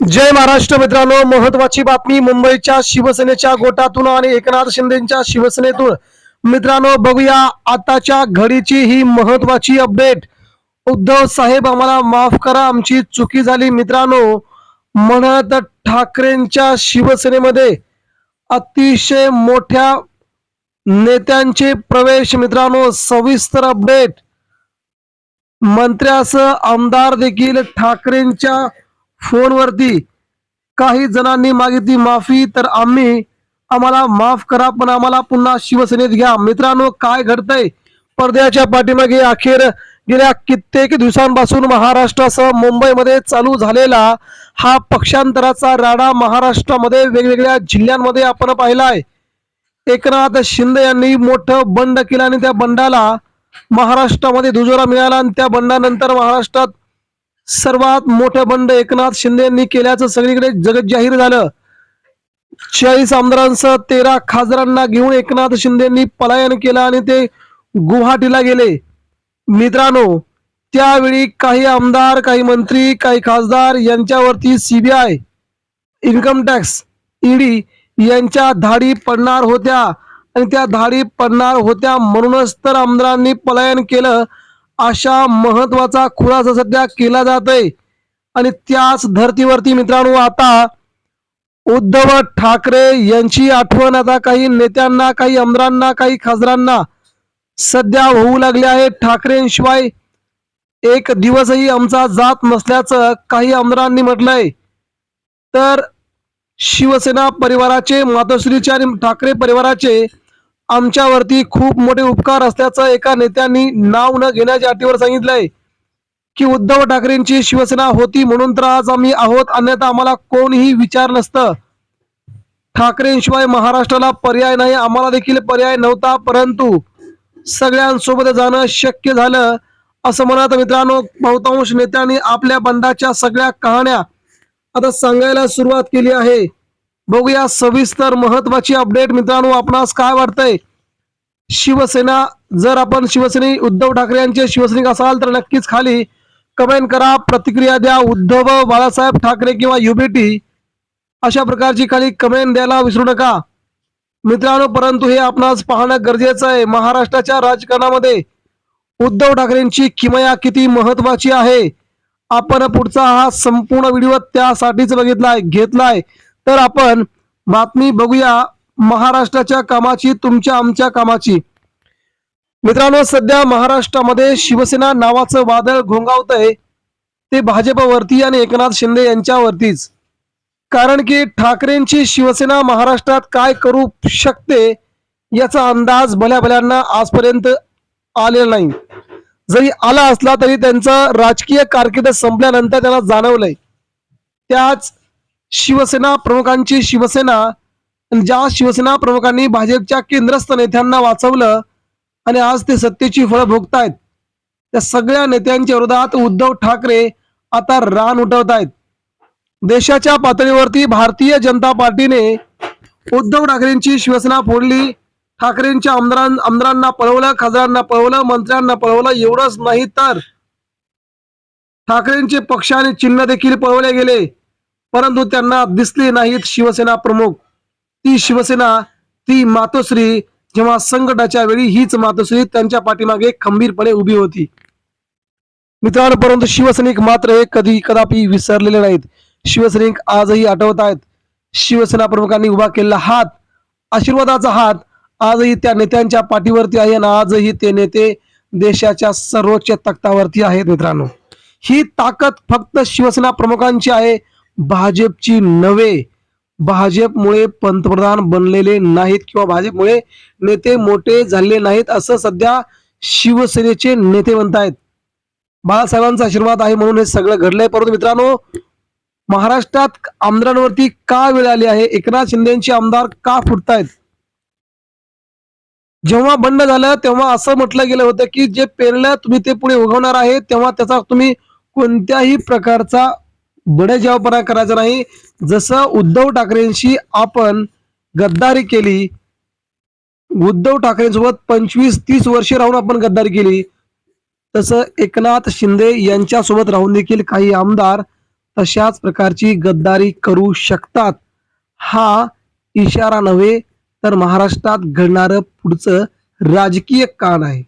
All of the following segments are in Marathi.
जय महाराष्ट्र मित्रांनो महत्वाची बातमी मुंबईच्या शिवसेनेच्या गोटातून आणि एकनाथ शिंदेच्या शिवसेनेतून. मित्रांनो बघूया आताच्या घडीची ही महत्वाची अपडेट. उद्धव साहेब आम्हाला माफ करा आमची चुकी झाली. मित्रांनो म्हणत ठाकरेंच्या शिवसेनेमध्ये अतिशय मोठ्या नेत्यांचे प्रवेश मित्रांनो सविस्तर अपडेट. मंत्र्यासह आमदार देखील ठाकरेंच्या फोनवरती काही जणांनी मागितली माफी तर आम्ही आम्हाला माफ करा पण आम्हाला पुन्हा शिवसेनेत घ्या. मित्रांनो काय घडतंय? पडद्याच्या पाठीमागे अखेर गेल्या कित्येक दिवसांपासून महाराष्ट्रासह मुंबईमध्ये चालू झालेला हा पक्षांतराचा राडा महाराष्ट्रामध्ये वेगवेगळ्या जिल्ह्यांमध्ये आपण पाहिलाय. एकनाथ शिंदे यांनी मोठं बंड केलं आणि त्या बंडाला महाराष्ट्रामध्ये दुजोरा मिळाला आणि त्या बंडानंतर महाराष्ट्रात सर्वात मोठं बंड एकनाथ शिंदे यांनी केल्याचं सगळीकडे जगत जाहीर झालं. चाळीस आमदारांसह तेरा खासदारांना घेऊन एकनाथ शिंदेंनी पलायन केलं आणि ते गुवाहाटीला गेले. मित्रांनो त्यावेळी काही आमदार काही मंत्री काही खासदार यांच्यावरती सीबीआय इन्कम टॅक्स ईडी यांच्या धाडी पडणार होत्या. आणि त्या धाडी पडणार होत्या म्हणूनच तर आमदारांनी पलायन केलं. अशा महत्त्वाचा खुलासा सध्या केला जात आहे आणि त्याच धर्तीवरती मित्रांनो आता उद्धव ठाकरे यांची आठवण आता काही नेत्यांना काही आमदारांना काही खासदारांना सध्या होऊ लागले आहे. ठाकरेंशिवाय एक दिवसही आमचा जात नसल्याचं काही आमदारांनी म्हटलंय. तर शिवसेना परिवाराचे मातोश्रीचे आणि ठाकरे परिवाराचे आमच्यावरती खूप मोठे उपकार असल्याचं एका नेत्यांनी नाव न घेण्याच्या अटीवर सांगितलंय. की उद्धव ठाकरेंची शिवसेना होती म्हणून तर आज आम्ही आहोत अन्यथा आम्हाला कोणीही विचार नसतं. ठाकरेंशिवाय महाराष्ट्राला पर्याय नाही आम्हाला देखील पर्याय नव्हता परंतु सगळ्यांसोबत जाणं शक्य झालं असं म्हणत मित्रांनो बहुतांश नेत्यांनी आपल्या बंडाच्या सगळ्या कहाण्या आता सांगायला सुरुवात केली आहे. बघूया सविस्तर महत्वाची अपडेट मित्रांनो आपणास काय वाटतंय? शिवसेना जर आपण शिवसेनी उद्धव ठाकरे यांचे शिवसैनिक असाल तर नक्कीच खाली कमेंट करा. प्रतिक्रिया द्या. उद्धव बाळासाहेब ठाकरे किंवा युबीटी अशा प्रकारची खाली कमेंट द्यायला विसरू नका. मित्रांनो परंतु हे आपणास पाहणं गरजेचं आहे. महाराष्ट्राच्या राजकारणामध्ये उद्धव ठाकरेंची किमया किती महत्वाची आहे? आपण पुढचा हा संपूर्ण व्हिडिओ त्यासाठीच बघितलाय घेतलाय. तर आपण बातमी बघूया महाराष्ट्राच्या कामाची तुमच्या आमच्या कामाची. मित्रांनो सध्या महाराष्ट्रामध्ये शिवसेना नावाचं वादळ घोंगावतंय. ते भाजपवरती आणि एकनाथ शिंदे यांच्यावरतीच. कारण की ठाकरेंची शिवसेना महाराष्ट्रात काय करू शकते याचा अंदाज भल्या भल्यांना आजपर्यंत आलेला नाही. जरी आला असला तरी त्यांचं राजकीय कारकीर्द संपल्यानंतर त्यांना जाणवलंय. त्याच शिवसेना प्रमुखांची शिवसेना ज्या शिवसेना प्रमुखांनी भाजपच्या केंद्रस्थ नेत्यांना वाचवलं आणि आज ते सत्तेची फळं भोगतायत त्या सगळ्या नेत्यांच्या विरोधात उद्धव ठाकरे आता रान उठवत आहेत देशाच्या पातळीवरती भारतीय जनता पार्टीने उद्धव ठाकरेंची शिवसेना फोडली ठाकरेंच्या आमदारां आमदारांना पळवलं खासदारांना पळवलं मंत्र्यांना पळवलं एवढंच नाही तर ठाकरेंचे पक्ष आणि चिन्ह देखील पळवले गेले. परंतु त्यांना दिसले नाहीत शिवसेना प्रमुख. ती शिवसेना ती मातोश्री जेव्हा संकटाच्या वेळी हीच मातोश्री त्यांच्या पाठीमागे खंबीरपणे उभी होती. मित्रांनो परंतु शिवसैनिक मात्र हे कधी कदापि विसरलेले नाहीत. शिवसैनिक आजही आठवत आहेत. शिवसेना प्रमुखांनी उभा केलेला हात आशीर्वादाचा हात आजही त्या नेत्यांच्या पाठीवरती आहे आणि आजही ते नेते देशाच्या सर्वोच्च तख्तावरती आहेत मित्रांनो. ही ताकद फक्त शिवसेना प्रमुखांची आहे. भाजपची नव्हे भाजपमुळे पंतप्रधान बनलेले नाहीत किंवा भाजपमुळे नेते मोठे झालेले नाहीत असं सध्या शिवसेनेचे नेते म्हणतायत. बाळासाहेबांचा आशीर्वाद आहे म्हणून हे सगळं घडलंय. परंतु मित्रांनो महाराष्ट्रात आमदारांवरती का वेळ आली आहे? एकनाथ शिंदेचे आमदार का फुटतायत? जेव्हा बंड झालं तेव्हा असं म्हटलं गेलं होतं की जे पेरलं तुम्ही ते पुढे उगवणार आहे तेव्हा त्याचा तुम्ही कोणत्याही प्रकारचा बडेजावपणा करायचा नाही जसं उद्धव ठाकरेंशी आपण गद्दारी केली उद्धव ठाकरेंसोबत पंचवीस तीस वर्षे राहून आपण गद्दारी केली तसं एकनाथ शिंदे यांच्यासोबत राहून देखील काही आमदार तशाच प्रकारची गद्दारी करू शकतात. हा इशारा नव्हे तर महाराष्ट्रात घडणारं पुढचं राजकीय कान आहे.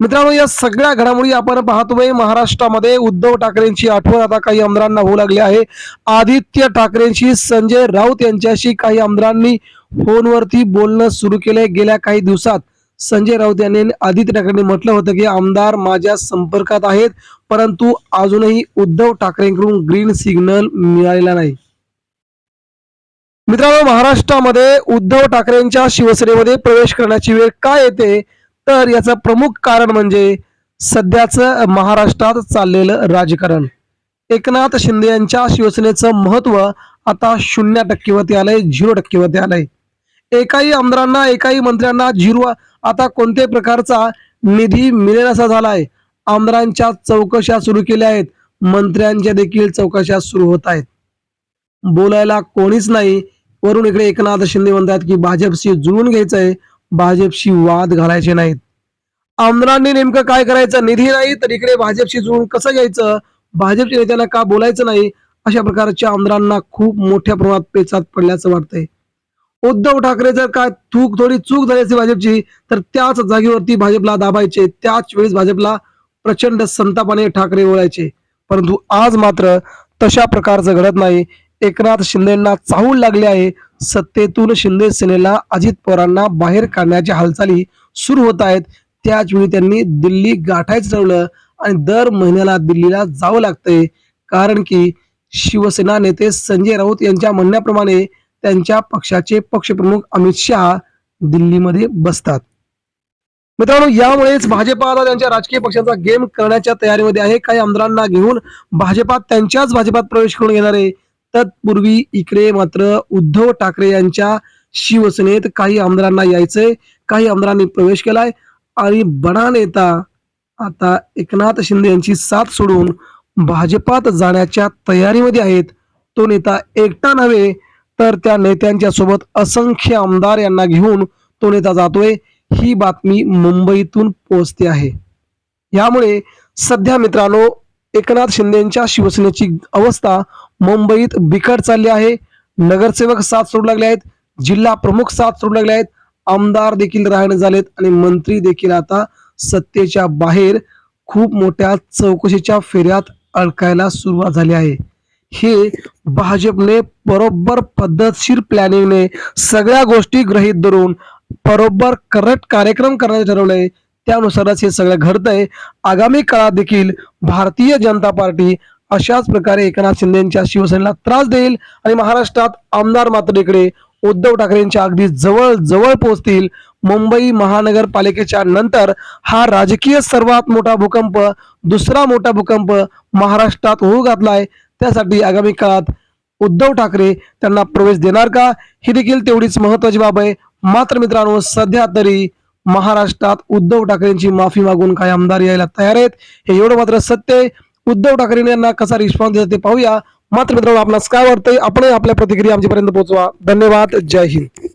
मित्रांनो या सगळ्या घडामोडी आपण पाहतोय. महाराष्ट्रामध्ये उद्धव ठाकरेंची आठवण आता काही आमदारांना होऊ लागली आहे. आदित्य ठाकरेंशी संजय राऊत यांच्याशी काही आमदारांनी फोनवरती बोलणं सुरू केलंय. गेल्या काही दिवसात संजय राऊत यांनी आदित्य ठाकरेंनी म्हटलं होतं की आमदार माझ्या संपर्कात आहेत परंतु अजूनही उद्धव ठाकरेंकडून ग्रीन सिग्नल मिळालेला नाही. मित्रांनो महाराष्ट्रामध्ये उद्धव ठाकरेंच्या शिवसेनेमध्ये प्रवेश करण्याची वेळ काय येते? तर याचं प्रमुख कारण म्हणजे सध्याचं महाराष्ट्रात चाललेलं राजकारण. एकनाथ शिंदे यांच्या शिवसेनेचं महत्त्व आता शून्य टक्केवरती आलंय झिरो टक्केवरती आलंय. एकाही आमदारांना एकाही मंत्र्यांना झिरो आता कोणत्याही प्रकारचा निधी मिळेल असा झालाय? आमदारांच्या चौकशा सुरू केल्या आहेत. मंत्र्यांच्या देखील चौकशा सुरू होत आहेत. बोलायला कोणीच नाही. वरून इकडे एकनाथ शिंदे म्हणतात की भाजपशी जुळून घ्यायचंय. भाजपशी वाद घालायचे नाहीत. आमदारांनी नेमकं काय करायचं? निधी नाही तर इकडे भाजपशी जुळून कसं घ्यायचं? भाजपच्या नेत्यांना का बोलायचं नाही? अशा प्रकारच्या आमदारांना खूप मोठ्या प्रमाणात पेचात पडल्याचं वाटतंय. उद्धव ठाकरे जर का चूक थोडी चूक झाली असती भाजपची तर त्याच जागेवरती भाजपला दाबायचे. त्याच वेळेस भाजपला प्रचंड संतापाने ठाकरे ओळायचे. परंतु आज मात्र तशा प्रकारचं घडत नाही. एकनाथ शिंदेंना चाहूल लागले आहे. सत्तेतून शिंदे सेनेला अजित पवारांना बाहेर काढण्याच्या हालचाली सुरू होत आहेत. त्याच वेळी त्यांनी दिल्ली गाठायचं ठरवलं आणि दर महिन्याला दिल्लीला जावं लागतंय. कारण की शिवसेना नेते संजय राऊत यांच्या म्हणण्याप्रमाणे त्यांच्या पक्षाचे पक्षप्रमुख अमित शहा दिल्लीमध्ये बसतात. मित्रांनो यामुळेच भाजपा आता त्यांच्या राजकीय पक्षाचा गेम करण्याच्या तयारीमध्ये आहे. काही आमदारांना घेऊन भाजपात त्यांच्याच भाजपात प्रवेश करून घेणार आहे. तत्पूर्वी इकडे मात्र उद्धव ठाकरे यांच्या शिवसेनेत काही आमदारांना यायचंय काही आमदारांनी प्रवेश केलाय आणि बडा नेता आता एकनाथ शिंदे यांची साथ सोडून भाजपात जाण्याच्या तयारीमध्ये आहेत. तो नेता एकटा नव्हे तर त्या नेत्यांच्या सोबत असंख्य आमदार यांना घेऊन तो नेता जातोय. ही बातमी मुंबईतून पोहोचते आहे. यामुळे सध्या मित्रांनो एकनाथ शिंदेच्या शिवसेनेची अवस्था मुंबईत बिकट चालली आहे. नगरसेवक साथ सोडू लागले आहेत. जिल्हा प्रमुख साथ सोडू लागले आहेत. आमदार देखील राहणे झालेत आणि मंत्री देखील आता सत्तेच्या बाहेर खूप मोठ्या चौकशीच्या फेऱ्यात अडकायला सुरुवात झाली आहे. हे भाजपने बरोबर पद्धतशीर प्लॅनिंगने सगळ्या गोष्टी गृहीत धरून बरोबर करेक्ट कार्यक्रम करण्याचे ठरवलंय. त्यानुसारच हे सगळं घडतंय. आगामी काळात देखील भारतीय जनता पार्टी अशाच प्रकारे एकनाथ शिंदेच्या शिवसेनेला त्रास देईल आणि महाराष्ट्रात आमदार मात्र इकडे उद्धव ठाकरेंच्या अगदी जवळ जवळ पोहोचतील. मुंबई महानगरपालिकेच्या नंतर हा राजकीय सर्वात मोठा भूकंप दुसरा मोठा भूकंप महाराष्ट्रात होऊ घातलाय. त्यासाठी आगामी काळात उद्धव ठाकरे त्यांना प्रवेश देणार का? ही देखील तेवढीच महत्वाची बाब आहे. मात्र मित्रांनो सध्या तरी महाराष्ट्रात उद्धव ठाकरेंची माफी मागून काही आमदार यायला तयार आहेत. हे एवढं मात्र सत्य आहे. उद्धव ठाकरे यांना कसा रिस्पॉन्स देतात ते पाहूया. मात्र मित्रांनो आपणास काय वाटतंय? आपणही आपल्या प्रतिक्रिया आमच्यापर्यंत पोहोचवा. धन्यवाद. जय हिंद.